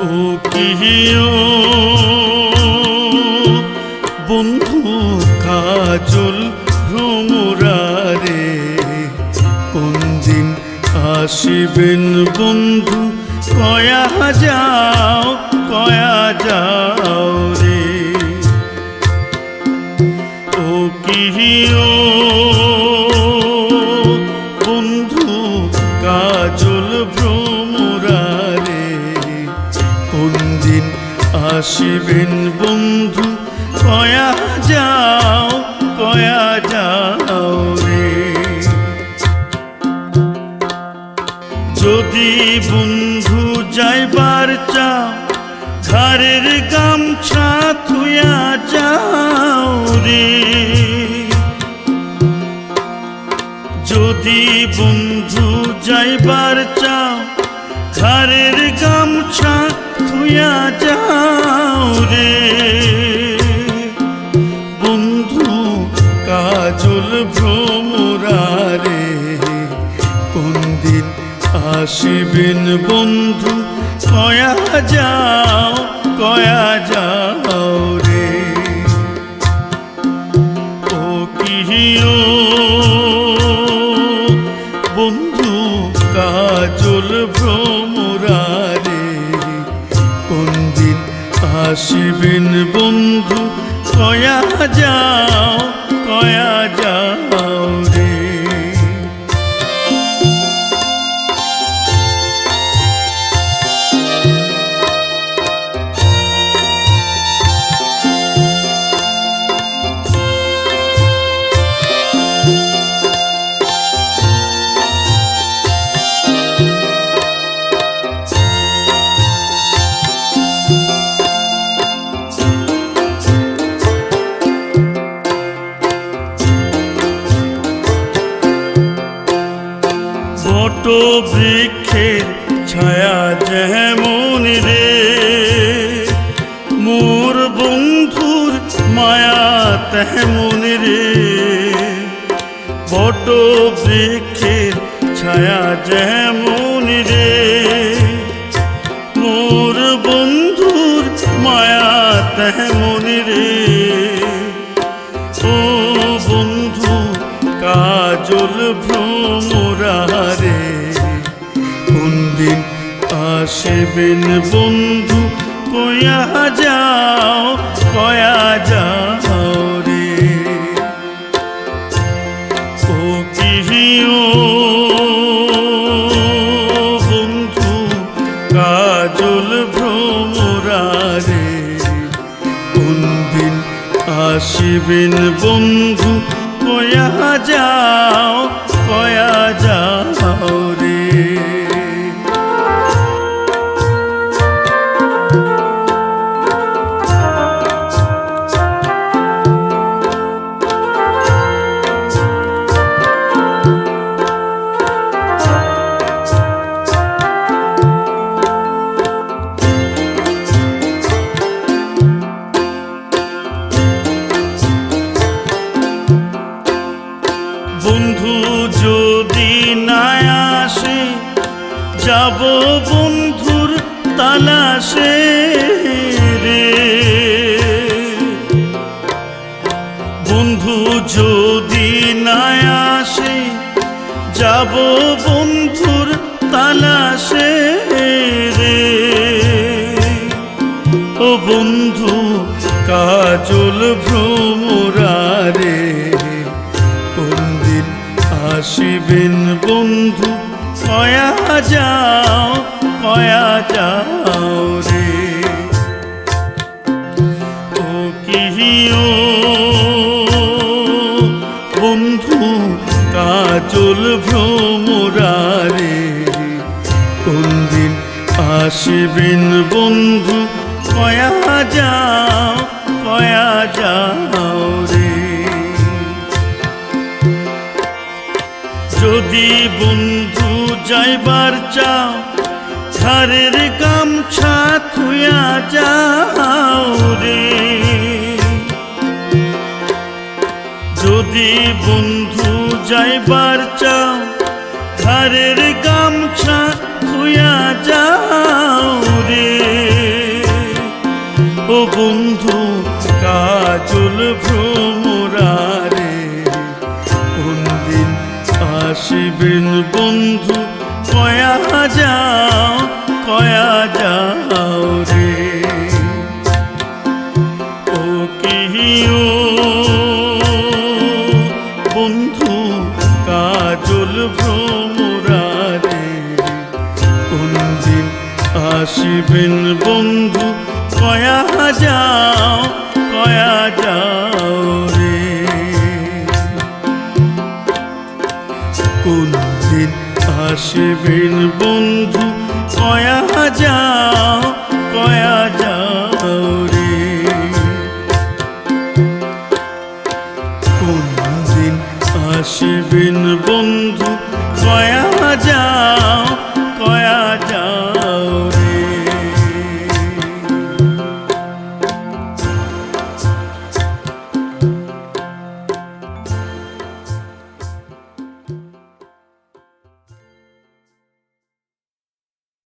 ও কিও। বন্ধু কাজল ভ্রমরারে, কোন দিন আসিবেন বন্ধু? কয়া যাও কয়া যাও রে। ও কিও। আসিবেন বন্ধু কয়া যাও কয়া যাও রে। যদি বন্ধু যাইবার চাও ঘরের গামছা থুয়া যাও রে। যদি বন্ধু যাইবার কয়া যাও কয়া যাও রে। ও কিহিও, বন্ধু কাজল ভ্রমরারে, কোন দিন আসিবেন বন্ধু কয়া যাও, কয়া বৃক্ষের ছায়া যেমন রে। মোর বন্ধুর মায়া তেমন রে। বট বৃক্ষের ছায়া যেমন আসবেন বন্ধু, কয়া যাও কয়া যাও রে। ও কিহিও বন্ধু, কাজল ভ্রমরারে। কোন দিন আসিবেন বন্ধু, কয়া যাও, কয়া তালাশে রে বন্ধু যদি না আসে, যাব বন্ধুর তালাশে রে ও বন্ধু, কাজল ভ্রমরারে, কোন দিন আসিবেন বন্ধু? কয়া যাও। কয়া যাও রে। ও কিহিও, বন্ধু কাজল ভ্রমরারে কোন দিন আসিবেন বন্ধু? কয়া যাও কয়া যাও রে। যদি বন্ধু যাইবার চাও ধারের গামছা থুয়া যাও রে। যদি বন্ধু যাইবার চাও ধারের গামছা থুয়া যাও রে। ও বন্ধু, কাজল ভ্রমরারে, কোনদিন আসিবেন বন্ধু কয়া যাও কয়া যাও রে। ও কিও বন্ধু কাজল ভ্রমরারে কোনদিন আসিবেন বন্ধু, কয়া যাও, কয়া আসিবেন বন্ধু কয়া যাও কয়া যাও রে। কোনদিন আসবেন বন্ধু